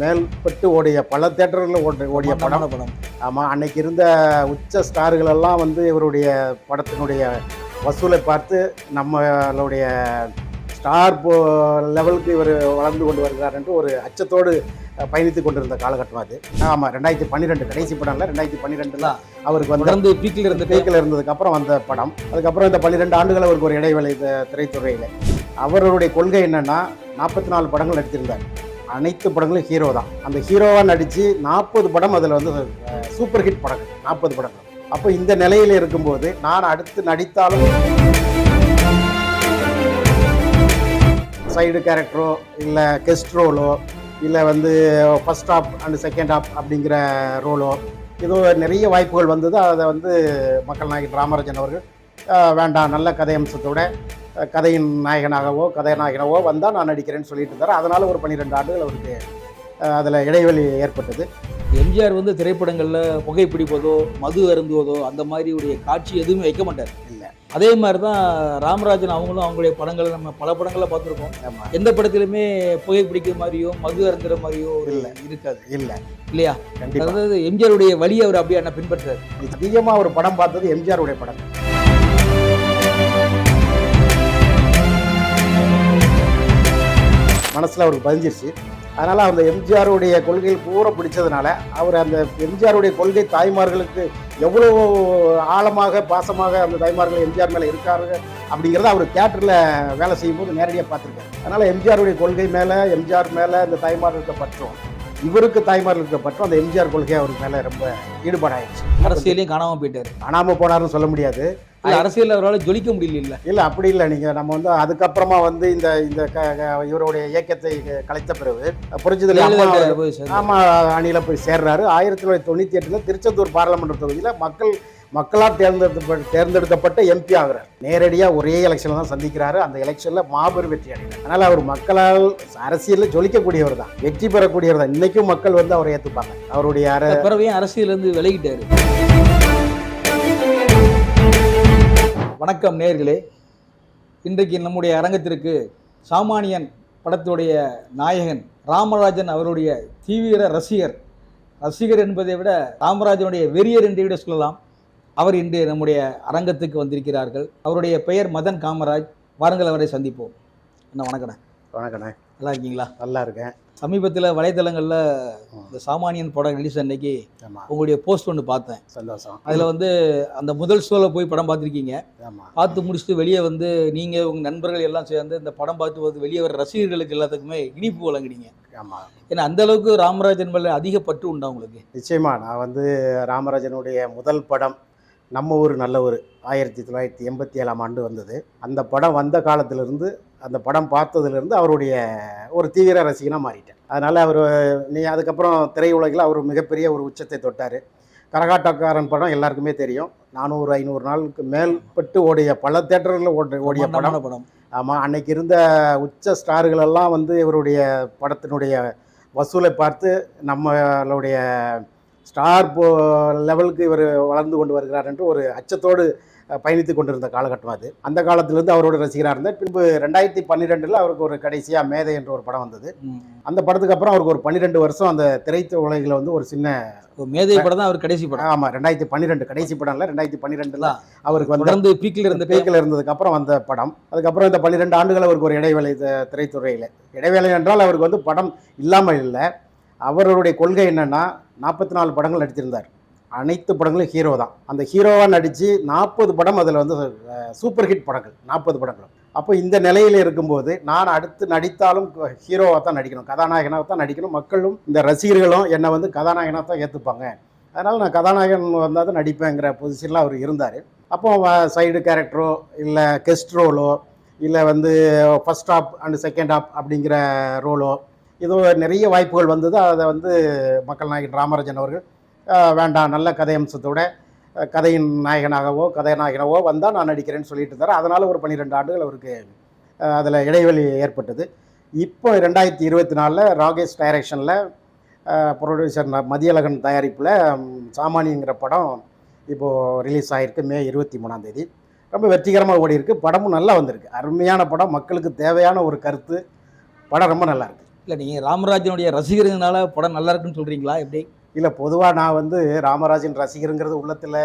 மேல்பட்டு ஓடிய பல தேட்டர்களில் ஓடி ஓடிய படம். படம். ஆமாம் அன்னைக்கு இருந்த உச்ச ஸ்டார்கள் எல்லாம் வந்து இவருடைய படத்தினுடைய வசூலை பார்த்து நம்மளுடைய ஸ்டார் போ லெவலுக்கு இவர் வளர்ந்து கொண்டு வருகிறார் என்று ஒரு அச்சத்தோடு பயணித்து கொண்டிருந்த காலகட்டம் அது. ஆமாம் ரெண்டாயிரத்தி பன்னிரெண்டு கடைசி படம்ல ரெண்டாயிரத்தி பன்னிரெண்டுல அவருக்கு வந்து தொடர்ந்து பீக்கில் இருந்துட்டு பேக்கில் இருந்ததுக்கு அப்புறம் வந்த படம். அதுக்கப்புறம் இந்த பன்னிரெண்டு ஆண்டுகள் அவருக்கு ஒரு இடைவேளை திரைத்துறையில். அவருடைய கொள்கை என்னன்னா நாற்பத்தி நாலு படங்கள் நடித்திருந்தார் அனைத்து படங்களும் ஹீரோ தான். அந்த ஹீரோவாக நடித்து நாற்பது படம் அதில் வந்து சூப்பர் ஹிட் படங்கள் நாற்பது படங்கள் அப்போ இந்த நிலையில் இருக்கும்போது நான் அடுத்து நடித்தாலும் சைடு கேரக்டரோ இல்லை கெஸ்ட் ரோலோ இல்லை வந்து first half and second half அப்படிங்கிற ரோலோ இது நிறைய வாய்ப்புகள் வந்தது. அதை வந்து மக்கள் நாயகன் ராமராஜன் அவர்கள் வேண்டாம் நல்ல கதை அம்சத்தோட கதையின் நாயகனாகவோ கதாநாயகனாகவோ வந்தால் நான் நடிக்கிறேன்னு சொல்லிட்டு இருந்தார். அதனால் ஒரு பன்னிரெண்டு ஆண்டுகள் அவருக்கு அதில் இடைவெளி ஏற்பட்டது. எம்ஜிஆர் வந்து திரைப்படங்கள்ல புகைப்பிடிப்பதோ மது அருந்துவதோ அந்த மாதிரி உடைய காட்சி எதுவுமே வைக்க மாட்டார். இல்லை. அதே மாதிரி தான் ராமராஜன் அவங்களும் அவங்களுடைய படங்களை நம்ம பல படங்களை பார்த்துருக்கோம். எந்த படத்திலுமே புகைப்பிடிக்கிற மாதிரியோ மது அருந்துற மாதிரியோ இல்ல. இருக்காது. இல்லை. இல்லையா? அதாவது எம்ஜிஆருடைய வழியை அவர் அப்படியே என்ன பின்பற்றாரு. அதிகமாக ஒரு படம் பார்த்தது எம்ஜிஆருடைய படம். மனசில் அவருக்கு பதிஞ்சிருச்சு. அதனால் அந்த எம்ஜிஆருடைய கொள்கைகள் பூரா பிடிச்சதுனால அவர் அந்த எம்ஜிஆருடைய கொள்கை தாய்மார்களுக்கு எவ்வளோ ஆழமாக பாசமாக அந்த தாய்மார்கள் எம்ஜிஆர் மேலே இருக்காரு அப்படிங்கிறத அவர் தியேட்டரில் வேலை செய்யும்போது நேரடியாக பார்த்துருக்காரு. அதனால் எம்ஜிஆருடைய கொள்கை மேலே எம்ஜிஆர் மேலே இந்த தாய்மார்களுக்கு பற்றும் இவருக்கு தாய்மார்களுக்கு பற்றும் அந்த எம்ஜிஆர் கொள்கை அவருக்கு மேலே ரொம்ப ஈடுபாடாயிடுச்சு. அரசியலையும் காணாம போயிட்டாரு. காணாமல் போனாருன்னு சொல்ல முடியாது. இல்ல, அரசியல்ல அவரால் ஜொலிக்க முடியல இல்ல இல்லை அப்படி இல்லை. நீங்கள் நம்ம வந்து அதுக்கப்புறமா வந்து இந்த இந்த இவருடைய இயக்கத்தை கலைத்த பிறகு சேர்ந்தாரு. ஆமா அணியில் போய் சேர்றாரு. ஆயிரத்தி தொள்ளாயிரத்தி தொண்ணூற்றி எட்டில் திருச்செந்தூர் பாராளுமன்ற தொகுதியில் மக்கள் மக்களால் தேர்ந்தெடுத்த தேர்ந்தெடுக்கப்பட்ட எம்பி ஆகுறார். நேரடியாக ஒரே எலெக்ஷனில் தான் சந்திக்கிறாரு. அந்த எலெக்ஷனில் மாபெரும் வெற்றி அடைகிறார். அதனால் அவர் மக்களால் அரசியலில் ஜொலிக்கக்கூடியவர் தான். வெற்றி பெறக்கூடியவர் தான். இன்றைக்கும் மக்கள் வந்து அவரை ஏற்றுப்பாங்க அவருடைய அர பிறவையும் அரசியல இருந்து விலகிட்டாரு. வணக்கம் நேர்களே இன்றைக்கு நம்முடைய அரங்கத்திற்கு சாமானியன் படத்துடைய நாயகன் ராமராஜன் அவருடைய தீவிர ரசிகர். ரசிகர் என்பதை விட ராமராஜனுடைய வெறியர் என்று விட சொல்லலாம். அவர் இன்று நம்முடைய அரங்கத்துக்கு வந்திருக்கிறார்கள். அவருடைய பெயர் மதன் காமராஜ். வாருங்கள் அவரை சந்திப்போம். என்ன வணக்கம் வணக்கண்ணே. நல்லா இருக்கீங்களா? நல்லா இருக்கேன். சமீபத்தில் வலைத்தளங்களில் இந்த சாமானியன் படம் ரிலீஸ் அன்னைக்கு உங்களுடைய போஸ்ட் ஒன்று பார்த்தேன். சந்தோஷம். அதில் வந்து அந்த முதல் ஷோவில் போய் படம் பார்த்துருக்கீங்க. பார்த்து முடிச்சுட்டு வெளியே வந்து நீங்கள் உங்கள் நண்பர்கள் எல்லாம் சேர்ந்து இந்த படம் பார்த்து வந்து வெளியே வர ரசிகர்களுக்கு எல்லாத்துக்குமே இனிப்பு வழங்குனீங்க. ஆமாம் ஏன்னா அந்த அளவுக்கு ராமராஜன் மேலே அதிக பற்று உண்டா உங்களுக்கு? நிச்சயமா. நான் வந்து ராமராஜனுடைய முதல் படம் நம்ம ஊர் நல்ல ஊர் ஆயிரத்தி தொள்ளாயிரத்தி எண்பத்தி ஏழாம் ஆண்டு வந்தது. அந்த படம் வந்த காலத்திலிருந்து அந்த படம் பார்த்ததுலேருந்து அவருடைய ஒரு தீவிர ரசிகனாக மாறிட்டேன். அதனால் அவர் நீ அதுக்கப்புறம் திரையுலகில் அவர் மிகப்பெரிய ஒரு உச்சத்தை தொட்டார். கரகாட்டக்காரன் படம் எல்லாருக்குமே தெரியும். நானூறு ஐநூறு நாளுக்கு மேல்பட்டு ஓடிய பல தேட்டர்களில் ஓடி ஓடிய படம். படம். ஆமாம் அன்னைக்கு இருந்த உச்ச ஸ்டார்கள் எல்லாம் வந்து இவருடைய படத்தினுடைய வசூலை பார்த்து நம்மளுடைய ஸ்டார் போ லெவலுக்கு இவர் வளர்ந்து கொண்டு வருகிறார் என்று ஒரு அச்சத்தோடு பயணித்து கொண்டிருந்த காலகட்டம் அது. அந்த காலத்திலிருந்து அவரோட ரசிகராக இருந்தார் பின்பு ரெண்டாயிரத்தி பன்னிரெண்டில் அவருக்கு ஒரு கடைசியாக மேதை என்ற ஒரு படம் வந்தது. அந்த படத்துக்கு அப்புறம் அவருக்கு ஒரு பன்னிரெண்டு வருஷம் அந்த திரைத்துறையில் வந்து ஒரு சின்ன மேதை படம் தான் அவர் கடைசி படம். ஆமாம் ரெண்டாயிரத்தி பன்னிரெண்டு கடைசி படம் இல்லை ரெண்டாயிரத்தி பன்னிரெண்டில் அவருக்கு வந்து தொடர்ந்து பீக்கில் இருந்துட்டு பேக்கில் இருந்ததுக்கு அப்புறம் வந்த படம். அதுக்கப்புறம் இந்த பன்னிரெண்டு ஆண்டுகள் அவருக்கு ஒரு இடைவேளை திரைத்துறையில். இடைவேளை என்றால் அவருக்கு வந்து படம் இல்லாமல் இல்லை. அவருடைய கொள்கை என்னன்னா நாற்பத்தி நாலு படங்கள் நடித்திருந்தார் அனைத்து படங்களும் ஹீரோ தான். அந்த ஹீரோவாக நடித்து நாற்பது படம் அதில் வந்து சூப்பர் ஹிட் படங்கள். நாற்பது படங்களும். அப்போ இந்த நிலையில் இருக்கும்போது நான் அடுத்து நடித்தாலும் ஹீரோவாக தான் நடிக்கணும். கதாநாயகனாக தான் நடிக்கணும். மக்களும் இந்த ரசிகர்களும் என்னை வந்து கதாநாயகனாக தான் ஏற்றுப்பாங்க அதனால் நான் கதாநாயகன் வந்தால் தான் நடிப்பேங்கிற பொசிஷனில் அவர் இருந்தார். அப்போ சைடு கேரக்டரோ இல்லை கெஸ்ட் ரோலோ இல்லை வந்து first half and second half அப்படிங்கிற ரோலோ இதோ நிறைய வாய்ப்புகள் வந்தது. அதை வந்து மக்கள் நாயகன் ராமராஜன் அவர்கள் வேண்டாம் நல்ல கதை அம்சத்தோட கதையின் நாயகனாகவோ கதாநாயகனாகவோ வந்தால் நான் நடிக்கிறேன்னு சொல்லிட்டு இருந்தார். அதனால் ஒரு பன்னிரெண்டு ஆண்டுகள் அவருக்கு அதில் இடைவெளி ஏற்பட்டது. இப்போ ரெண்டாயிரத்தி இருபத்தி நாலில் ராகேஷ் டைரக்ஷனில் ப்ரொடியூசர் மதியழகன் தயாரிப்பில் சாமானியங்கிற படம் இப்போது ரிலீஸ் ஆகிருக்கு மே இருபத்தி மூணாம் தேதி. ரொம்ப வெற்றிகரமாக ஓடிருக்கு படமும் நல்லா வந்திருக்கு. அருமையான படம். மக்களுக்கு தேவையான ஒரு கருத்து. படம் ரொம்ப நல்லா இருக்கு. இல்லை நீங்கள் ராமராஜனுடைய ரசிகர்னால படம் நல்லா இருக்குன்னு சொல்கிறீங்களா எப்படி? இல்லை பொதுவாக நான் வந்து ராமராஜன் ரசிகருங்கிறது உள்ளத்தில்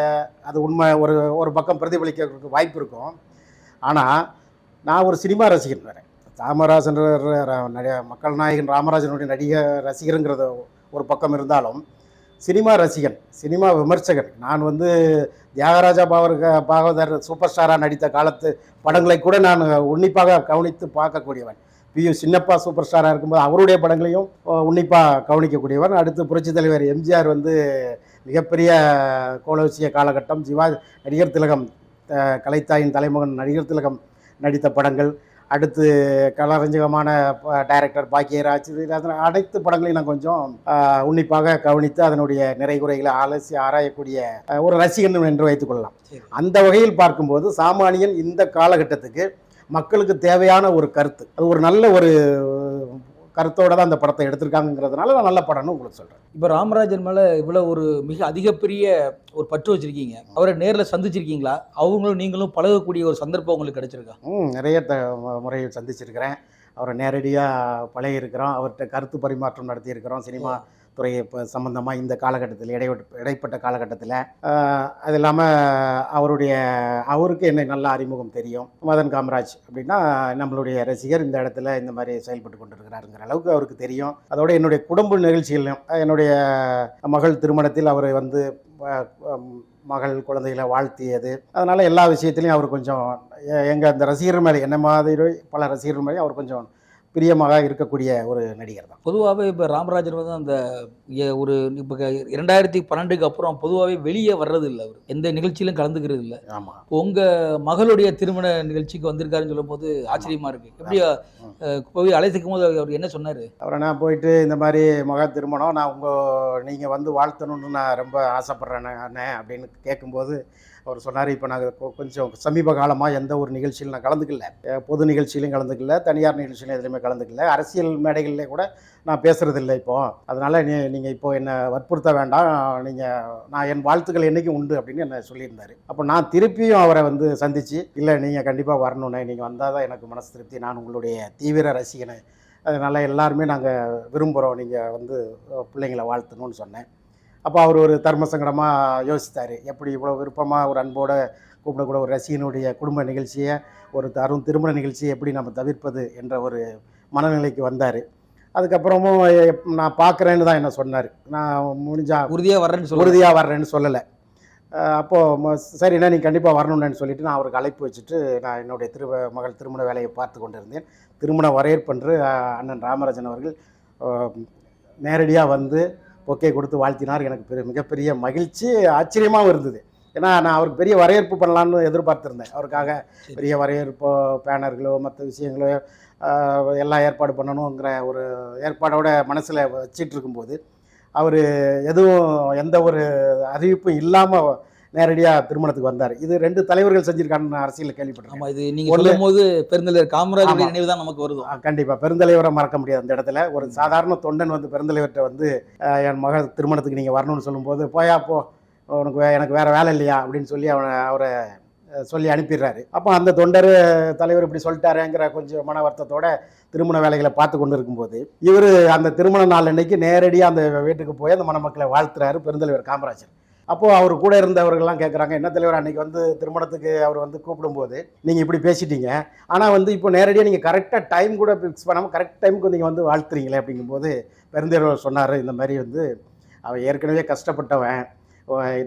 அது உண்மை ஒரு ஒரு பக்கம் பிரதிபலிக்கிறதுக்கு வாய்ப்பு இருக்கும். ஆனால் நான் ஒரு சினிமா ரசிகன் வேறு. ராமராஜன் மக்கள் நாயகன் ராமராஜனுடைய நடிக ரசிகருங்கிறத ஒரு பக்கம் இருந்தாலும் சினிமா ரசிகன் சினிமா விமர்சகன் நான் வந்து தியாகராஜா பாவர்க பாகவதர் சூப்பர் ஸ்டாராக நடித்த காலத்து படங்களை கூட நான் உன்னிப்பாக கவனித்து பார்க்கக்கூடியவன். பியு சின்னப்பா சூப்பர் ஸ்டாராக இருக்கும்போது அவருடைய படங்களையும் உன்னிப்பாக கவனிக்கக்கூடியவன் அடுத்து புரட்சித் தலைவர் எம்ஜிஆர் வந்து மிகப்பெரிய கோலோசிய காலகட்டம். சிவா நடிகர் திலகம் கலைத்தாயின் தலைமகன் நடிகர் திலகம் நடித்த படங்கள். அடுத்து கலரஞ்சகமான டைரக்டர் பாக்கியராஜ். அனைத்து படங்களையும் நான் கொஞ்சம் உன்னிப்பாக கவனித்து அதனுடைய நிறைகுறைகளை அலசி ஆராயக்கூடிய ஒரு ரசிகன் என்று வைத்துக்கொள்ளலாம். அந்த வகையில் பார்க்கும்போது சாமானியன் இந்த காலகட்டத்துக்கு மக்களுக்கு தேவையான ஒரு கருத்து. அது ஒரு நல்ல ஒரு கருத்தோட தான் அந்த படத்தை எடுத்திருக்காங்கிறதுனால நான் நல்ல படம்னு உங்களுக்கு சொல்கிறேன் இப்போ ராமராஜன் மேலே இவ்வளோ ஒரு மிக அதிகப்பெரிய ஒரு பற்று வச்சிருக்கீங்க. அவரை நேரில் சந்திச்சிருக்கீங்களா? அவங்களும் நீங்களும் பழகக்கூடிய ஒரு சந்தர்ப்பம் உங்களுக்கு கிடைச்சிருக்கா? ம் நிறைய த முறையில் சந்திச்சிருக்கிறேன். அவரை நேரடியாக பழகியிருக்கிறோம். அவர்கிட்ட கருத்து பரிமாற்றம் நடத்தியிருக்கிறோம். சினிமா துறை இப்போ சம்மந்தமாக இந்த காலகட்டத்தில் இடைப்பட்ட இடைப்பட்ட காலகட்டத்தில் அது இல்லாமல் அவருடைய அவருக்கு என்ன நல்ல அறிமுகம் தெரியும் மதன் காமராஜ் அப்படின்னா நம்மளுடைய ரசிகர் இந்த இடத்துல இந்த மாதிரி செயல்பட்டு கொண்டிருக்கிறாருங்கிற அளவுக்கு அவருக்கு தெரியும். அதோட என்னுடைய குடும்ப நிகழ்ச்சிகளையும் என்னுடைய மகள் திருமணத்தில் அவர் வந்து மகள் குழந்தைகளை வாழ்த்தியது. அதனால் எல்லா விஷயத்துலையும் அவர் கொஞ்சம் எங்கள் அந்த ரசிகர் மேலே என்ன மாதிரி பல ரசிகர்கள் மேலே அவர் கொஞ்சம் பிரியமாக இருக்கக்கூடிய ஒரு நடிகர் தான். பொதுவாகவே இப்போ ராமராஜன் வந்து அந்த ஒரு இப்போ இரண்டாயிரத்தி பன்னெண்டுக்கு அப்புறம் பொதுவாகவே வெளியே வர்றது இல்லை அவர். எந்த நிகழ்ச்சியிலும் கலந்துக்கிறது இல்லை ஆமாம் உங்கள் மகளுடைய திருமண நிகழ்ச்சிக்கு வந்திருக்காருன்னு சொல்லும்போது ஆச்சரியமா இருக்கு. எப்படி போய் அழைத்துக்கும் போது அவர் என்ன சொன்னார்? அப்புறம் நான் போயிட்டு இந்த மாதிரி மக திருமணம் நான் உங்கள் நீங்கள் வந்து வாழ்த்தணும்னு நான் ரொம்ப ஆசைப்பட்றேன் அண்ணே அப்படின்னு கேட்கும்போது அவர் சொன்னார் இப்போ நாங்கள் கொஞ்சம் சமீப காலமாக எந்த ஒரு நிகழ்ச்சியிலும் நான் கலந்துக்கல. பொது நிகழ்ச்சியிலையும் கலந்துக்கல தனியார் நிகழ்ச்சியிலும் எதுலையுமே கலந்துக்கல. அரசியல் மேடைகளிலே கூட நான் பேசுகிறதில்ல இப்போ. அதனால் நீ நீங்கள் இப்போ என்னை வற்புறுத்த வேண்டாம். நீங்கள் நான் என் வாழ்த்துக்கள் என்றைக்கும் உண்டு அப்படின்னு என்ன சொல்லியிருந்தார். அப்போ நான் திருப்பியும் அவரை வந்து சந்தித்து இல்லை நீங்கள் கண்டிப்பாக வரணுண்ணே நீங்கள் வந்தால் தான் எனக்கு மனசு திருப்தி. நான் உங்களுடைய தீவிர ரசிகனை. அதனால் எல்லாருமே நாங்கள் விரும்புகிறோம் நீங்கள் வந்து பிள்ளைங்களை வாழ்த்தணும்னு சொன்னேன். அப்போ அவர் ஒரு தர்ம சங்கடமாக யோசித்தார். எப்படி இவ்வளோ விருப்பமாக ஒரு அன்போடு கூப்பிடக்கூட ஒரு ரசிகனுடைய குடும்ப நிகழ்ச்சியை ஒரு தரும் திருமண நிகழ்ச்சியை எப்படி நம்ம தவிர்ப்பது என்ற ஒரு மனநிலைக்கு வந்தார். அதுக்கப்புறமும் நான் பார்க்குறேன்னு தான் என்ன சொன்னார். நான் முடிஞ்சா உறுதியாக வர்றேன்னு உறுதியாக வர்றேன்னு சொல்லலை. அப்போது சரிண்ணா நீ கண்டிப்பாக வரணும்னு சொல்லிட்டு நான் அவருக்கு அழைப்பு வச்சுட்டு நான் என்னுடைய திரு மகள் திருமண வேலையை பார்த்து கொண்டிருந்தேன். திருமண வரவேற்பன்று அண்ணன் ராமராஜன் அவர்கள் நேரடியாக வந்து பொக்கே கொடுத்து வாழ்த்தினார். எனக்கு பெரிய மிகப்பெரிய மகிழ்ச்சி ஆச்சரியமாகவும் இருந்தது. ஏன்னா நான் அவருக்கு பெரிய வரவேற்பு பண்ணலான்னு எதிர்பார்த்துருந்தேன். அவருக்காக. பெரிய வரவேற்போ பேனர்களோ மற்ற விஷயங்களோ எல்லாம் ஏற்பாடு பண்ணணுங்கிற ஒரு ஏற்பாடோட மனசில் வச்சிட்டு இருக்கும்போது அவர் எதுவும் எந்த ஒரு அறிவிப்பும் இல்லாமல் நேரடியாக திருமணத்துக்கு வந்தார். இது ரெண்டு தலைவர்கள் செஞ்சிருக்காங்கன்னு அரசியல் கேள்விப்பட்டிருக்கேன். ஆமா இது நீங்க ஒண்ணு- சொல்லும் போது பெருந்தலைவர் காமராஜருடைய ஆமா. நினைவு தான் நமக்கு வருது கண்டிப்பாக பெருந்தலைவரை மறக்க முடியாது அந்த இடத்துல. ஒரு சாதாரண தொண்டன் வந்து பெருந்தலைவர்கிட்ட வந்து என் மகள் திருமணத்துக்கு நீங்கள் வரணும்னு சொல்லும்போது போயா போ. உனக்கு வே- எனக்கு வேறு வேலை இல்லையா? அப்படின்னு சொல்லி அவனை அவரை சொல்லி அனுப்பிடுறாரு. அப்போ அந்த தொண்டர் தலைவர் இப்படி சொல்லிட்டாரேங்கிற கொஞ்சம் மன வருத்தத்தோட திருமண வேலைகளை பார்த்து கொண்டு இருக்கும்போது இவர் அந்த திருமண நாள் அன்னைக்கு நேரடியாக அந்த வீட்டுக்கு போய் அந்த மணமக்களை வாழ்த்துறாரு பெருந்தலைவர் காமராஜர். அப்போது அவர் கூட இருந்தவர்கள்லாம் கேட்குறாங்க என்ன தலைவர் அன்றைக்கி வந்து திருமணத்துக்கு அவர் வந்து கூப்பிடும்போது நீங்கள் இப்படி பேசிட்டீங்க. ஆனால் வந்து இப்போ நேரடியாக நீங்கள் கரெக்டாக டைம் கூட ஃபிக்ஸ் பண்ணாமல் கரெக்ட் டைமுக்கு நீங்கள் வந்து வாழ்த்துறீங்களே அப்படிங்கும்போது பெருந்தேவர் சொன்னார் இந்த மாதிரி வந்து அவன் ஏற்கனவே கஷ்டப்பட்டவன்.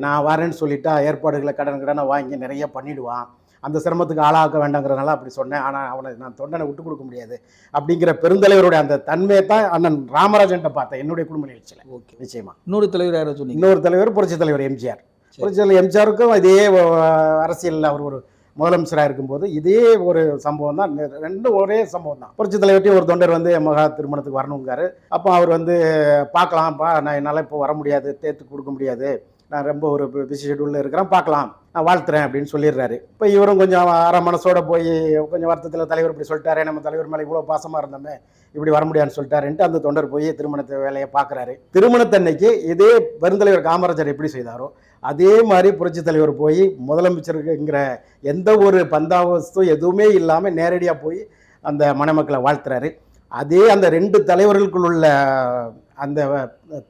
நான் வரேன்னு சொல்லிட்டா ஏற்பாடுகளை கடன் கடனை வாங்கி நிறைய பண்ணிடுவான். அந்த சிரமத்துக்கு ஆளாக்க வேண்டாங்கிறதுனால அப்படி சொன்னேன். ஆனால் அவனை நான் தொண்டனை விட்டு கொடுக்க முடியாது. அப்படிங்கிற பெருந்தலைவருடைய அந்த தன்மையை தான் அண்ணன் ராமராஜன்ட்ட பார்த்தேன் என்னுடைய குடும்ப நிகழ்ச்சியில். ஓகே. நிச்சயமா. இன்னொரு தலைவர் யாரை சொன்னீங்க? இன்னொரு தலைவர் புரட்சி தலைவர் எம்ஜிஆர். புரட்சி தலைவர் எம்ஜிஆருக்கும் இதே அரசியலில் அவர் ஒரு முதலமைச்சராக இருக்கும்போது இதே ஒரு சம்பவம் தான். ரெண்டும் ஒரே சம்பவம் தான். புரட்சி தலைவர்கிட்டயும் ஒரு தொண்டர் வந்து மகா திருமணத்துக்கு வரணுங்காரு. அப்போ அவர் வந்து பார்க்கலாம்ப்பா நான் என்னால் இப்போ வர முடியாது தேர்த்து கொடுக்க முடியாது. நான் ரொம்ப ஒரு பிஸி ஷெடியூலில் இருக்கிறேன். பார்க்கலாம். நான் வாழ்த்துறேன் அப்படின்னு சொல்லிடுறாரு. இப்போ இவரும் கொஞ்சம் அரை மனசோட போய் கொஞ்சம் வருத்தத்தில் தலைவர் இப்படி சொல்லிட்டாரே நம்ம தலைவர் மேலே இவ்வளோ பாசமாக இருந்தோமே இப்படி வர முடியாதுன்னு சொல்லிட்டாருன்ட்டு அந்த தொண்டர் போய் திருமணத்தை வேலையை பார்க்குறாரு. திருமணத்தன்னைக்கு இதே பெருந்தலைவர் காமராஜர் எப்படி செய்தாரோ அதே மாதிரி புரட்சி தலைவர் போய் முதலமைச்சருக்குங்கிற எந்த ஒரு பந்தாவஸ்தும் எதுவுமே இல்லாமல் நேரடியாக போய் அந்த மணமக்களை வாழ்த்துறாரு. அதே அந்த ரெண்டு தலைவர்களுக்குள் உள்ள அந்த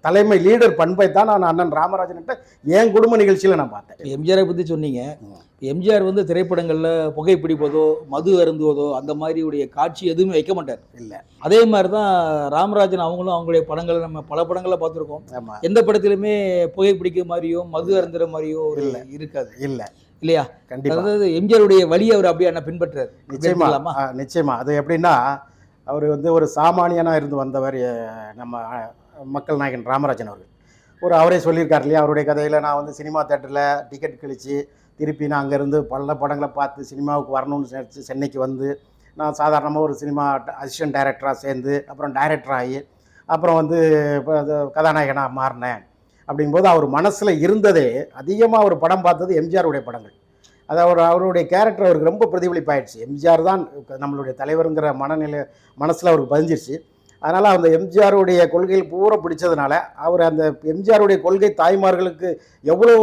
தலைமை லீடர் பண்பை தான் நான் அண்ணன் ராமராஜன்கிட்ட என் குடும்ப நிகழ்ச்சியில் நான் பார்த்தேன். எம்ஜிஆரை பற்றி சொன்னீங்க. எம்ஜிஆர் வந்து திரைப்படங்களில் புகைப்பிடிப்பதோ மது அருந்துவதோ அந்த மாதிரி உடைய காட்சி எதுவுமே வைக்க மாட்டார். இல்லை. அதே மாதிரி தான் ராமராஜன் அவங்களும் அவங்களுடைய படங்களை நம்ம பல படங்களை பார்த்துருக்கோம். எந்த படத்திலுமே புகைப்பிடிக்கிற மாதிரியோ மது அருந்துற மாதிரியோ இல்ல. இருக்காது. இல்லை. இல்லையா? கண்டிப்பாக அதாவது எம்ஜிஆருடைய வழியை அவர் அப்படியே என்ன பின்பற்றார். நிச்சயமா. நிச்சயமா. அது எப்படின்னா அவர் வந்து ஒரு சாமானியனாக இருந்து வந்தவர் நம்ம மக்கள் நாயகன் ராமராஜன் அவர்கள். ஒரு அவரே சொல்லியிருக்கார் இல்லையா? அவருடைய கதையில் நான் வந்து சினிமா தேட்டரில் டிக்கெட் கழித்து திருப்பி நான் அங்கேருந்து பல படங்களை பார்த்து சினிமாவுக்கு வரணும்னு நினச்சி சென்னைக்கு வந்து நான் சாதாரணமாக ஒரு சினிமா அசிஸ்டன்ட் டைரக்டராக சேர்ந்து அப்புறம் டைரக்டர் ஆகி அப்புறம் வந்து இப்போ அது கதாநாயகனாக மாறினேன். அப்படிங்கும்போது அவர் மனசில் இருந்ததே அதிகமாக அவர் படம் பார்த்தது எம்ஜிஆருடைய படங்கள். அது அவர் அவருடைய கேரக்டர் அவருக்கு ரொம்ப பிரதிபலிப்பாயிடுச்சு. எம்ஜிஆர் தான் நம்மளுடைய தலைவருங்கிற மனநிலை மனசில் அவருக்கு பதிஞ்சிருச்சு. அதனால் அந்த எம்ஜிஆருடைய கொள்கையில் பூரா பிடிச்சதுனால அவர் அந்த எம்ஜிஆருடைய கொள்கை தாய்மார்களுக்கு எவ்வளோ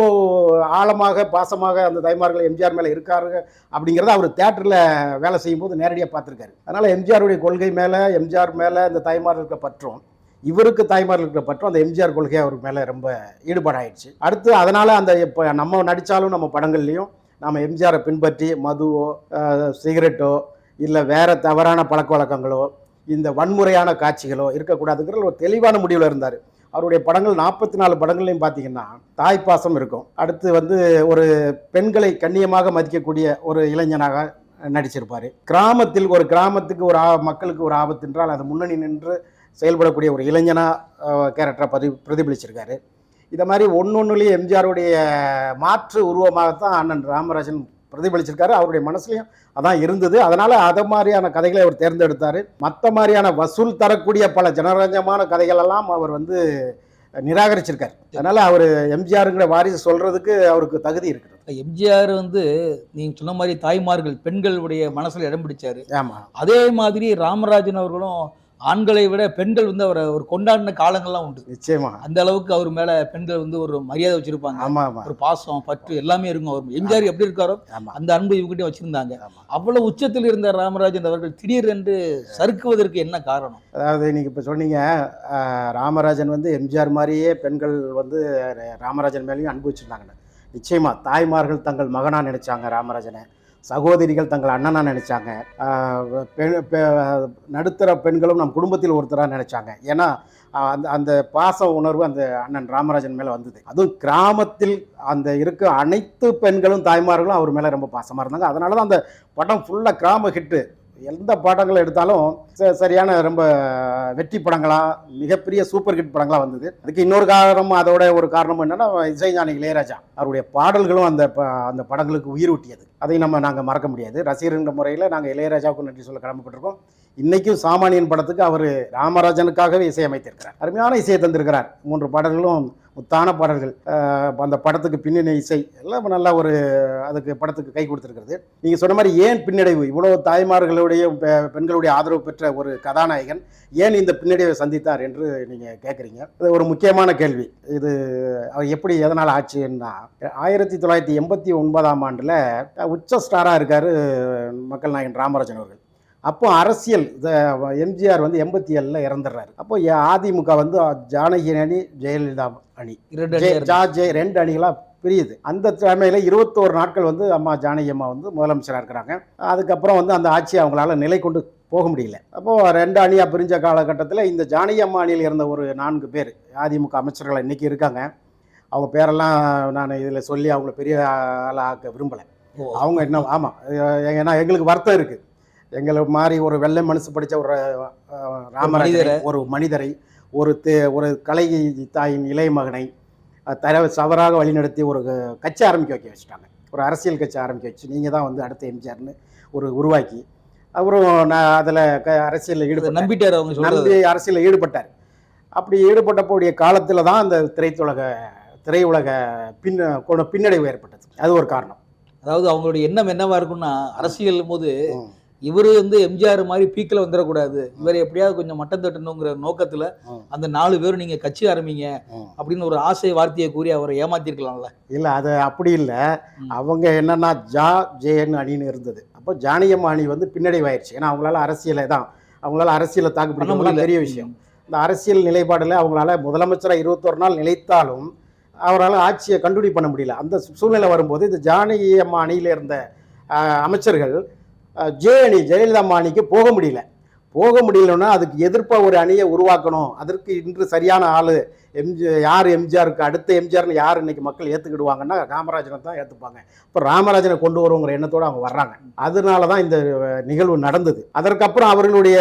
ஆழமாக பாசமாக அந்த தாய்மார்கள் எம்ஜிஆர் மேலே இருக்காரு அப்படிங்கிறத அவர் தேட்டரில் வேலை செய்யும்போது நேரடியாக பார்த்துருக்காரு. அதனால் எம்ஜிஆருடைய கொள்கை மேலே எம்ஜிஆர் மேலே இந்த தாய்மார்களுக்கு பற்றும் இவருக்கு தாய்மார்களுக்கு பற்றும் அந்த எம்ஜிஆர் கொள்கை அவர் மேலே ரொம்ப ஈடுபாடாயிடுச்சு. அடுத்து அதனால் அந்த இப்போ நம்ம நடித்தாலும் நம்ம படங்கள்லேயும் நாம் எம்ஜிஆரை பின்பற்றி மதுவோ சிகரெட்டோ இல்லை வேறு தவறான பழக்க வழக்கங்களோ இந்த வன்முறையான காட்சிகளோ இருக்கக்கூடாதுங்கிற ஒரு தெளிவான முடிவில் இருந்தார். அவருடைய படங்கள் நாற்பத்தி நாலு படங்கள்லையும் பார்த்தீங்கன்னா தாய்ப்பாசம் இருக்கும். அடுத்து வந்து ஒரு பெண்களை கண்ணியமாக மதிக்கக்கூடிய ஒரு இளைஞனாக நடிச்சிருப்பார். கிராமத்தில் ஒரு கிராமத்துக்கு ஒரு ஆ- மக்களுக்கு ஒரு ஆபத்து என்றால் அது முன்னணி நின்று செயல்படக்கூடிய ஒரு இளைஞனாக கேரக்டராக பதி பிரதிபலிச்சிருக்காரு. இதை மாதிரி ஒன்னொன்னுலேயும் எம்ஜிஆருடைய மாற்று உருவமாகத்தான் அண்ணன் ராமராஜன் பிரதிபலிச்சிருக்காரு. அவருடைய மனசுலையும் அதான் இருந்தது. அதனால அதை மாதிரியான கதைகளை அவர் தேர்ந்தெடுத்தார். மற்ற மாதிரியான வசூல் தரக்கூடிய பல ஜனரஞ்சமான கதைகள் எல்லாம் அவர் வந்து நிராகரிச்சிருக்காரு. அதனால அவர் எம்ஜிஆருங்கிற வாரிசு சொல்றதுக்கு அவருக்கு தகுதி இருக்குது எம்ஜிஆர் வந்து நீங்க சொன்ன மாதிரி தாய்மார்கள் பெண்களுடைய மனசுல இடம் பிடிச்சாரு. ஆமா. அதே மாதிரி ராமராஜன் அவர்களும் ஆண்களை விட பெண்கள் வந்து அவரை ஒரு கொண்டாடின காலங்கள்லாம் உண்டு. நிச்சயமா. அந்த அளவுக்கு அவர் மேல பெண்கள் வந்து ஒரு மரியாதை வச்சிருப்பாங்க. ஆமா ஆமா. ஒரு பாசம் பற்று எல்லாமே இருக்கும் அவர் எம்ஜிஆர் எப்படி இருக்காரோ அந்த அன்பு இவங்ககிட்ட வச்சிருந்தாங்க. அவ்வளவு உச்சத்தில் இருந்த ராமராஜன் அவர்கள் திடீரென்று சறுக்குவதற்கு என்ன காரணம்? அதாவது இன்னைக்கு இப்போ சொன்னீங்க ராமராஜன் வந்து எம்ஜிஆர் மாதிரியே பெண்கள் வந்து ராமராஜன் மேலேயும் அன்பு வச்சுருந்தாங்கன்னு. நிச்சயமா தாய்மார்கள் தங்கள் மகனா நினைச்சாங்க ராமராஜனை. சகோதரிகள் தங்கள் அண்ணனாக நினைச்சாங்க. பெண் நடுத்தர பெண்களும் நம் குடும்பத்தில் ஒருத்தராக நினைச்சாங்க. ஏன்னா அந்த அந்த பாச உணர்வு அந்த அண்ணன் ராமராஜன் மேலே வந்தது. அதுவும் கிராமத்தில் அந்த இருக்க அனைத்து பெண்களும் தாய்மார்களும் அவர் மேலே ரொம்ப பாசமாக இருந்தாங்க. அதனால தான் அந்த படம் ஃபுல்லாக கிராம ஹிட்டு எந்த படங்கள் எடுத்தாலும் சரியான ரொம்ப வெற்றி படங்களா மிகப்பெரிய சூப்பர் ஹிட் படங்களா வந்தது. அதுக்கு இன்னொரு காரணம் அதோட ஒரு காரணம் என்னன்னா இசைஞானி இளையராஜா. அவருடைய பாடல்களும் அந்த ப- அந்த படங்களுக்கு உயிர் ஊட்டியது. அதை நம்ம நாங்கள் மறக்க முடியாது. ரசிகர்ன்ற முறையில் நாங்கள் இளையராஜாவுக்கு நன்றி சொல்ல கடமைப்பட்டிருக்கோம். இன்னைக்கும் சாமானியன் படத்துக்கு அவர் ராமராஜனுக்காகவே இசையமைத்திருக்கிறார். அருமையான இசையை தந்திருக்கிறார். மூன்று பாடல்களும் முத்தான பாடல்கள் அந்த படத்துக்கு பின்னணி இசை எல்லாம் நல்லா ஒரு அதுக்கு படத்துக்கு கை கொடுத்துருக்கிறது. நீங்கள் சொன்ன மாதிரி ஏன் பின்னடைவு? இவ்வளோ தாய்மார்களுடைய பெ- பெண்களுடைய ஆதரவு பெற்ற ஒரு கதாநாயகன் ஏன் இந்த பின்னடைவை சந்தித்தார் என்று நீங்கள் கேட்குறீங்க இது ஒரு முக்கியமான கேள்வி. இது அவர் எப்படி எதனால் ஆச்சுன்னா ஆயிரத்தி தொள்ளாயிரத்தி எண்பத்தி ஒன்பதாம் ஆண்டில் உச்ச ஸ்டாராக இருக்கார் மக்கள் நாயகன் ராமராஜன் அவர்கள். அப்போ அரசியல் எம்ஜிஆர் வந்து எண்பத்தி ஏழில் இறந்துடுறாரு அப்போ அதிமுக வந்து ஜானகி அணி ஜெயலலிதா அணி. ஜா ஜெய் ரெண்டு அணிகளாக பிரியுது. அந்த சமயத்தில் இருபத்தோரு நாட்கள் வந்து அம்மா ஜானகி அம்மா வந்து முதலமைச்சராக இருக்கிறாங்க. அதுக்கப்புறம் வந்து அந்த ஆட்சி அவங்களால நிலை கொண்டு போக முடியல. அப்போது ரெண்டு அணியாக பிரிஞ்ச காலகட்டத்தில் இந்த ஜானகி அம்மா அணியில் இருந்த ஒரு நான்கு பேர் அதிமுக அமைச்சர்கள் இன்னைக்கு இருக்காங்க. அவங்க பேரெல்லாம் நான் இதில் சொல்லி அவங்கள பெரிய ஆளாக்க விரும்பலை. ஓ. அவங்க என்ன ஆமாம் ஏன்னா எங்களுக்கு வருத்தம் இருக்குது எங்களை மாதிரி ஒரு வெள்ளை மனசு படித்த ஒரு ராமராஜரை ஒரு மனிதரை ஒரு தே ஒரு கலை தாயின் இளைய மகனை தர சவறாக வழிநடத்தி ஒரு கட்சி ஆரம்பிக்க வைக்க வச்சுட்டாங்க. ஒரு அரசியல் கட்சி ஆரம்பிக்க வச்சு நீங்கள் தான் வந்து அடுத்த எம்ஜிஆர்னு ஒரு உருவாக்கி அவரும் நான் அதில் க அரசியலில் ஈடுபட்டு நம்பிட்டார் அவங்க நம்பி அரசியலில் ஈடுபட்டார். அப்படி ஈடுபட்டக்கூடிய காலத்தில் தான் அந்த திரைத்துலக திரையுலக பின் பின்னடைவு ஏற்பட்டது. அது ஒரு காரணம். அதாவது அவங்களுடைய எண்ணம் என்னவா இருக்கும்னா அரசியல் போது. இவரு வந்து எம்ஜிஆர் மாதிரி பீக்கில் வந்துடக்கூடாது இவர் எப்படியாவது கொஞ்சம் மட்டம் தட்டணுங்கிற நோக்கத்துல. அந்த நாலு பேரும் நீங்க கட்சி ஆரம்பிங்க. அப்படின்னு ஒரு ஆசை வார்த்தையை கூறி அவரை ஏமாத்திருக்கலாம்ல. இல்லை அது அப்படி இல்லை. அவங்க என்னன்னா ஜா ஜேன்னு அணின்னு இருந்தது. அப்போ ஜானியம்மா அணி வந்து பின்னடைவாயிருச்சு ஏன்னா அவங்களால அரசியலை தான். அவங்களால அரசியலை தாக்கு பண்ண முடியல. பெரிய விஷயம். இந்த அரசியல் நிலைப்பாடில் அவங்களால முதலமைச்சராக இருபத்தொரு நாள் நிலைத்தாலும் அவரால் ஆட்சியை கண்டினியூ பண்ண முடியல. அந்த சூழ்நிலை வரும்போது இந்த ஜானகி அம்மா அணியில் இருந்த அமைச்சர்கள் ஜே அணி ஜெயலலிதா அம்மா அணிக்கு போக முடியல. போக முடியலன்னா அதுக்கு எதிர்ப்பாக ஒரு அணியை உருவாக்கணும். அதற்கு இன்று சரியான ஆள் எம்ஜி யார் எம்ஜிஆருக்கு அடுத்த எம்ஜிஆர்னு யார் இன்னைக்கு மக்கள் ஏற்றுக்கிடுவாங்கன்னா ராமராஜனை தான் ஏற்றுப்பாங்க இப்போ ராமராஜனை கொண்டு வருவோங்கிற எண்ணத்தோடு அவங்க வர்றாங்க. அதனால தான் இந்த நிகழ்வு நடந்தது. அதற்கப்புறம் அவர்களுடைய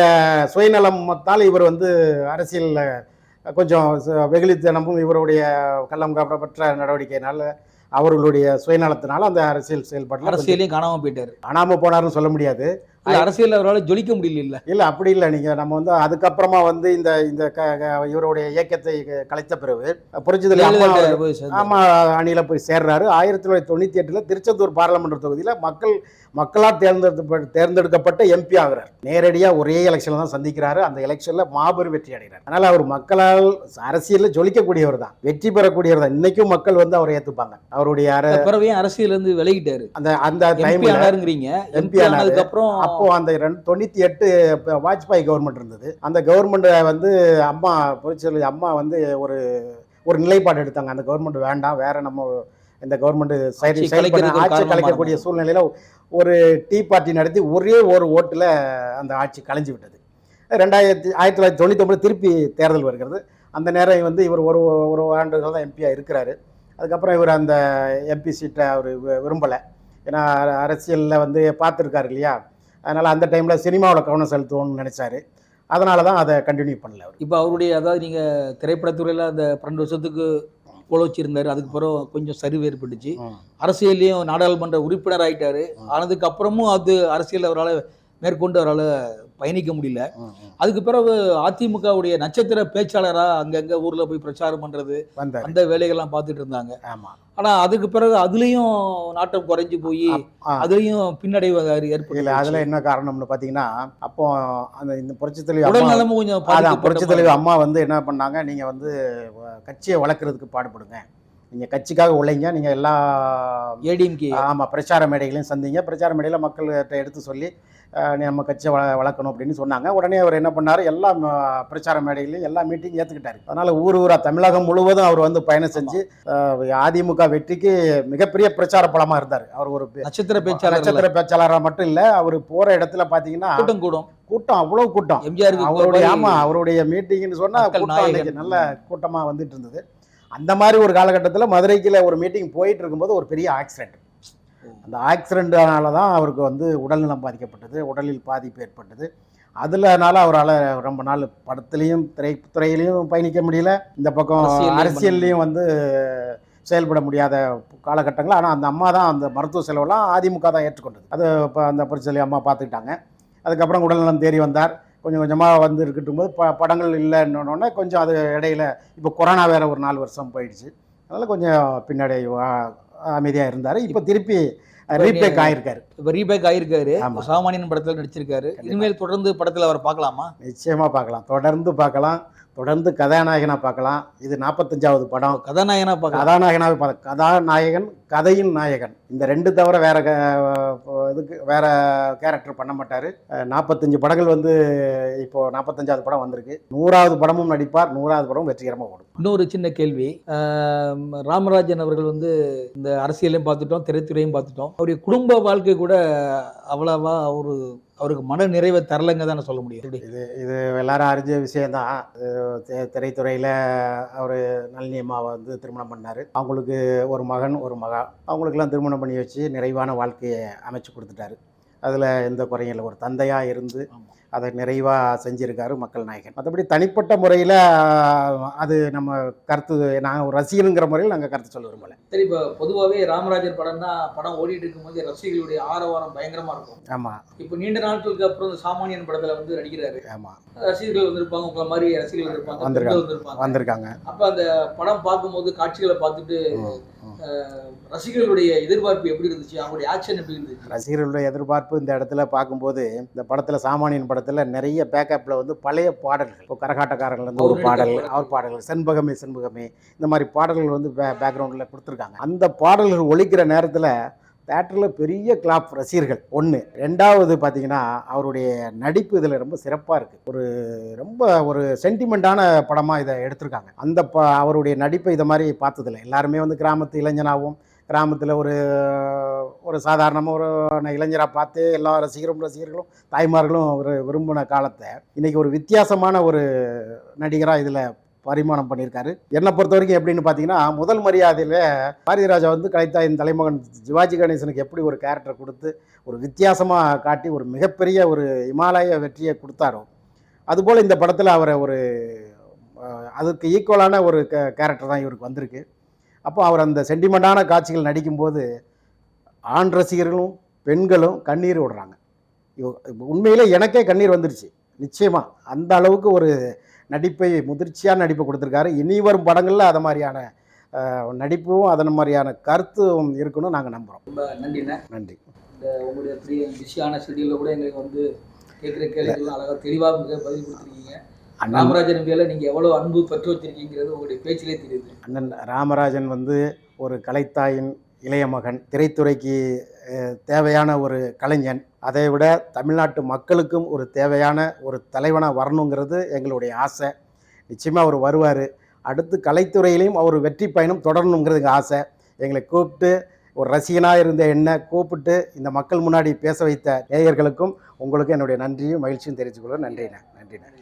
சுயநலமத்தால் இவர் வந்து அரசியலில் கொஞ்சம் ச- வெகுளித்தனமும் இவருடைய கள்ளம் காப்பற்ற நடவடிக்கையினால அவர்களுடைய சுயநலத்தினால அந்த அரசியல் செயல்பாட்டில் அரசியலையும் காணாம போயிட்டாரு. காணாமல் போனார்னு சொல்ல முடியாது. இல்ல, அரசியல்ல அவரால் ஜொலிக்க முடியல இல்ல இல்லை அப்படி இல்லை. நீங்கள் நம்ம வந்து அதுக்கப்புறமா வந்து இந்த இந்த இவருடைய இயக்கத்தை கலைத்த பிறகு சேர்ந்தாரு. ஆமா அணியில் போய் சேர்றாரு. ஆயிரத்தி தொள்ளாயிரத்தி தொண்ணூற்றி எட்டில் திருச்செந்தூர் பாராளுமன்ற தொகுதியில் மக்கள் மக்களால் தேர்ந்தெடுத்த தேர்ந்தெடுக்கப்பட்ட எம்பி ஆகிறார். நேரடியாக ஒரே எலெக்ஷனில் தான் சந்திக்கிறாரு. அந்த எலெக்ஷனில் மாபெரும் வெற்றி அடைகிறார். அதனால் அவர் மக்களால் அரசியலில் ஜொலிக்கக்கூடியவர் தான். வெற்றி பெறக்கூடியவர் தான். இன்னைக்கும் மக்கள் வந்து அவரை ஏற்றுப்பாங்க அவருடைய அர பிறவே அரசியல்ல இருந்து விலகிட்டாரு. அந்த அந்த எம்பி ஆனாருங்கிறீங்க. எம்பி. அப்போ அந்த ரெண்டு தொண்ணூற்றி எட்டு வாஜ்பாய் கவர்மெண்ட் இருந்தது. அந்த கவர்மெண்ட்டை வந்து அம்மா புரட்சி அம்மா வந்து ஒரு ஒரு நிலைப்பாடு எடுத்தாங்க. அந்த கவர்மெண்ட் வேண்டாம் வேற நம்ம இந்த கவர்மெண்ட் சைடு ஆட்சி கலைக்கக்கூடிய. சூழ்நிலையில் ஒரு டீ பார்ட்டி நடத்தி ஒரே ஒரு ஓட்டில் அந்த ஆட்சி கலைஞ்சு விட்டது. ரெண்டாயிரத்தி ஆயிரத்தி தொள்ளாயிரத்தி தொண்ணூத்தொம்பது திருப்பி தேர்தல் வருகிறது. அந்த நேரம் வந்து இவர் ஒரு ஒரு ஆண்டுகள் தான் எம்பியாக இருக்கிறாரு. அதுக்கப்புறம் இவர் அந்த எம்பி சீட்டை அவர் விரும்பலை. ஏன்னா அரசியலில் வந்து பார்த்துருக்காரு இல்லையா? அதனால் அந்த டைமில் சினிமாவில் கவனம் செலுத்துவோம்னு நினச்சாரு. அதனால தான் அதை கண்டினியூ பண்ணல அவர். இப்போ அவருடைய அதாவது நீங்க திரைப்படத்துறையில அந்த பன்னெண்டு வருஷத்துக்கு போல வச்சிருந்தாரு. அதுக்கு பிறகு கொஞ்சம் சரிவு ஏற்பட்டுச்சு. அரசியல்லையும் நாடாளுமன்ற உறுப்பினர் ஆயிட்டாரு. ஆனதுக்கு அப்புறமும் அது அரசியல் அவரால் மேற்கொண்டு அவரால் பயணிக்க முடியல. அதுக்கு பிறகு அதிமுகவுடைய நட்சத்திர பேச்சாளரா அங்கங்க ஊர்ல போய் பிரச்சாரம் பண்றது வந்தார். அந்த வேலைகள்லாம் பார்த்துட்டு இருந்தாங்க. ஆமாம் ஆனா அதுக்கு பிறகு அதுலயும் நாட்டம் குறைஞ்சு போய் அதுலயும் பின்னடைவு இல்லை ஏற்பட்டு அதில் என்ன காரணம்னு பார்த்தீங்கன்னா அப்போ அந்த இந்த புரட்சி தலைவி உடல் அம்மா நலமும் கொஞ்சம் புரட்சி பாதிக்கப்பட்ட தலைவி அம்மா வந்து என்ன பண்ணாங்க நீங்கள் வந்து கட்சியை வளர்க்குறதுக்கு பாடுபடுங்க. நீங்கள் கட்சிக்காக உழைங்க நீங்கள் எல்லா ஏடிஎம்கே. ஆமாம் பிரச்சார மேடைகளையும் சந்திங்க. பிரச்சார மேடையில் மக்கள்கிட்ட எடுத்து சொல்லி நம்ம கட்சியை வள வளர்க்கணும் அப்படின்னு சொன்னாங்க. உடனே அவர் என்ன பண்ணார்? எல்லா பிரச்சார மேடைகளையும் எல்லா மீட்டிங் ஏற்றுக்கிட்டாரு அதனால் ஊர் ஊரா தமிழகம் முழுவதும் அவர் வந்து பயணம் செஞ்சு அதிமுக வெற்றிக்கு மிகப்பெரிய பிரச்சார பலமாக இருந்தார். அவர் ஒரு நட்சத்திர பேச்சாளர் நட்சத்திர பேச்சாளராக மட்டும் இல்லை அவர் போகிற இடத்துல பார்த்தீங்கன்னா கூட்டம் கூடும். கூட்டம் அவ்வளோ கூட்டம். எம்ஜிஆருக்கு அவருடைய மாதிரி ஆமா அவருடைய மீட்டிங்னு சொன்னா மக்கள் கூட்டம் நல்ல கூட்டமா வந்துட்டு இருந்தது. அந்த மாதிரி ஒரு காலகட்டத்தில் மதுரைக்குள்ள ஒரு மீட்டிங் போயிட்டு இருக்கும்போது ஒரு பெரிய ஆக்சிடென்ட் அந்த ஆக்சிடென்ட்னால தான் அவருக்கு வந்து உடல்நலம் பாதிக்கப்பட்டது உடலில் பாதிப்பு ஏற்பட்டது. அதுலனால அவரால் ரொம்ப நாள் படத்துலையும் திரைத்துறையிலையும் பயணிக்க முடியல. இந்த பக்கம் அரசியல்லையும் வந்து செயல்பட முடியாத காலகட்டங்கள். ஆனால் அந்த அம்மா தான் அந்த மருத்துவ செலவெல்லாம் அதிமுக தான் ஏற்றுக்கொண்டது. அது இப்போ அந்த புரட்சி அம்மா பார்த்துக்கிட்டாங்க அதுக்கப்புறம் உடல்நலம் தேறி வந்தார். கொஞ்சம் கொஞ்சமாக வந்து இருக்கட்டும் போது ப படங்கள் இல்லைன்னொன்னே கொஞ்சம் அது இடையில இப்போ கொரோனா வேற ஒரு நாலு வருஷம் போயிடுச்சு. அதனால் கொஞ்சம் பின்னாடி அமைதியாக இருந்தார். இப்போ திருப்பி ரீபேக் ஆயிருக்காரு. இப்ப ரீபேக் ஆயிருக்காரு. சாமானியன் படத்துல நடிச்சிருக்காரு. இனிமேல் தொடர்ந்து படத்துல அவர் பார்க்கலாமா? நிச்சயமாக பார்க்கலாம். தொடர்ந்து பார்க்கலாம். தொடர்ந்து கதாநாயகனாக பார்க்கலாம். இது நாற்பத்தஞ்சாவது படம். கதாநாயகனா பார்க்கலாம். கதாநாயகனாக பார்க்க கதாநாயகன் கதையின் நாயகன். இந்த ரெண்டு தவிர வேற இதுக்கு வேற கேரக்டர் பண்ண மாட்டார். நாற்பத்தஞ்சு படங்கள் வந்து இப்போ நாற்பத்தஞ்சாவது படம் வந்திருக்கு. நூறாவது படமும் நடிப்பார். நூறாவது படமும் வெற்றிகரமாக ஓடும். இன்னொரு சின்ன கேள்வி. ராமராஜன் அவர்கள் வந்து இந்த அரசியலையும் பார்த்துட்டோம் திரைத்துறையும் பார்த்துட்டோம். அவருடைய குடும்ப வாழ்க்கை கூட அவ்வளவா ஒரு அவருக்கு மன நிறைவை தரலங்க தான் சொல்ல முடியும்? இது இது எல்லாரும் அறிஞ்ச விஷயம்தான். திரைத்துறையில் அவர் நளினி அம்மாவை வந்து திருமணம் பண்ணார். அவங்களுக்கு ஒரு மகன் ஒரு மகா. அவங்களுக்கெல்லாம் திருமணம் பண்ணி வச்சு நிறைவான வாழ்க்கையை அமைச்சு கொடுத்துட்டாரு. அதில் எந்த குறையும் இல்லை. ஒரு தந்தையாக இருந்து. அதை நிறைவாக செஞ்சிருக்காரு மக்கள் நாயகன். மற்றபடி தனிப்பட்ட முறையில் அது நம்ம கருத்து நான் ஒரு ரசிகனுங்கிற முறையில் நாங்கள் கருத்து சொல்ல விரும்பலை. சரி இப்போ பொதுவாகவே ராமராஜன் படம்னா படம் ஓடிட்டு இருக்கும்போது ரசிகர்களுடைய ஆரவாரம் பயங்கரமா இருக்கும். ஆமாம் இப்போ நீண்ட நாட்களுக்கு அப்புறம் இந்த சாமானியன் படத்துல வந்து நடிக்கிறாரு. ஆமாம் ரசிகர்கள் வந்திருப்பாங்க உங்களை மாதிரி ரசிகர்கள் இருப்பாங்க வந்திருக்காங்க. வந்திருப்பாங்க. வந்திருக்காங்க. அப்ப அந்த படம் பார்க்கும்போது காட்சிகளை பார்த்துட்டு. ரசிகர்களுடைய எதிர்பார்ப்பு எப்படி இருந்துச்சு? அவங்களுடைய ஆக்ஷன் எப்படி இருந்துச்சு? ரசிகர்களுடைய எதிர்பார்ப்பு இந்த இடத்துல பார்க்கும்போது இந்த படத்தில் சாமானியன் படத்தில் நிறைய பேக்கப்பில் வந்து பழைய பாடல்கள். இப்போ கரகாட்டக்காரர்கள் வந்து ஒரு பாடல் அவர் பாடல்கள் செண்பகமே செண்பகமே இந்த மாதிரி பாடல்கள் வந்து பே பேக்ரவுண்டில் கொடுத்துருக்காங்க. அந்த பாடல்கள் ஒலிக்கிற நேரத்தில் தேட்டரில் பெரிய கிளாப் ரசிகர்கள். ஒன்று ரெண்டாவது பார்த்தீங்கன்னா அவருடைய நடிப்பு இதில் ரொம்ப சிறப்பாக இருக்குது ஒரு ரொம்ப ஒரு சென்டிமெண்ட்டான படமாக இதை எடுத்திருக்காங்க. அந்த ப அவருடைய நடிப்பை இதை மாதிரி பார்த்ததில்ல. எல்லாருமே வந்து கிராமத்து இளைஞனாகவும் கிராமத்தில் ஒரு ஒரு சாதாரணமாக ஒரு இளைஞராக பார்த்து எல்லா ரசிகரும் ரசிகர்களும் தாய்மார்களும் ஒரு விரும்பின காலத்தை இன்றைக்கி ஒரு வித்தியாசமான ஒரு நடிகராக இதில் பரிமாணம் பண்ணியிருக்காரு. என்னை பொறுத்த வரைக்கும் எப்படின்னு பார்த்தீங்கன்னா முதல் மரியாதையில் பாரதிராஜா வந்து கலைத்தாயின் தலைமகன் சிவாஜி கணேசனுக்கு எப்படி ஒரு கேரக்டர் கொடுத்து ஒரு வித்தியாசமாக காட்டி ஒரு மிகப்பெரிய ஒரு இமாலய வெற்றியை கொடுத்தாரோ அதுபோல் இந்த படத்தில் அவரை ஒரு அதுக்கு ஈக்குவலான ஒரு கே கேரக்டர் தான் இவருக்கு வந்திருக்கு. அப்போ அவர் அந்த சென்டிமெண்ட்டான காட்சிகள் நடிக்கும்போது ஆண் ரசிகர்களும் பெண்களும் கண்ணீர் விடுறாங்க. உண்மையிலே எனக்கே கண்ணீர் வந்துருச்சு. நிச்சயமாக அந்த அளவுக்கு ஒரு நடிப்பை முதிர்ச்சியான நடிப்பை கொடுத்துருக்காரு. இனி வரும் படங்களில் அது மாதிரியான நடிப்பும் அதன் மாதிரியான கருத்தும் இருக்குன்னு நாங்கள் நம்புகிறோம் ரொம்ப நன்றிண்ணே. நன்றி. இந்த உங்களுடைய பெரிய பிஸியான ஷெடியூலில் கூட எங்களுக்கு வந்து கேட்குற கேள்விகள்லாம் அழகாக தெளிவாக பதில் கொடுத்துருக்கீங்க. ராமராஜன் மேல நீங்கள் எவ்வளோ அன்பு பெற்று வச்சிருக்கீங்கிறது உங்களுடைய பேச்சிலே தெரியுது. அண்ணன் ராமராஜன் வந்து ஒரு கலைத்தாயின் இளைய மகன் திரைத்துறைக்கு தேவையான ஒரு கலைஞன். அதை விட தமிழ்நாட்டு மக்களுக்கும் ஒரு தேவையான ஒரு தலைவனாக வரணுங்கிறது எங்களுடைய ஆசை. நிச்சயமாக அவர் வருவார். அடுத்து கலைத்துறையிலையும் அவர் வெற்றி பயணம் தொடரணுங்கிறது எங்கள் ஆசை. எங்களை கூப்பிட்டு ஒரு ரசிகனாக இருந்த என்னை கூப்பிட்டு இந்த மக்கள் முன்னாடி பேச வைத்த நேயர்களுக்கும் உங்களுக்கு என்னுடைய நன்றியும் மகிழ்ச்சியும் தெரிவித்துக்கொள்கிறேன் நன்றிண்ணே. நன்றிண்ணே.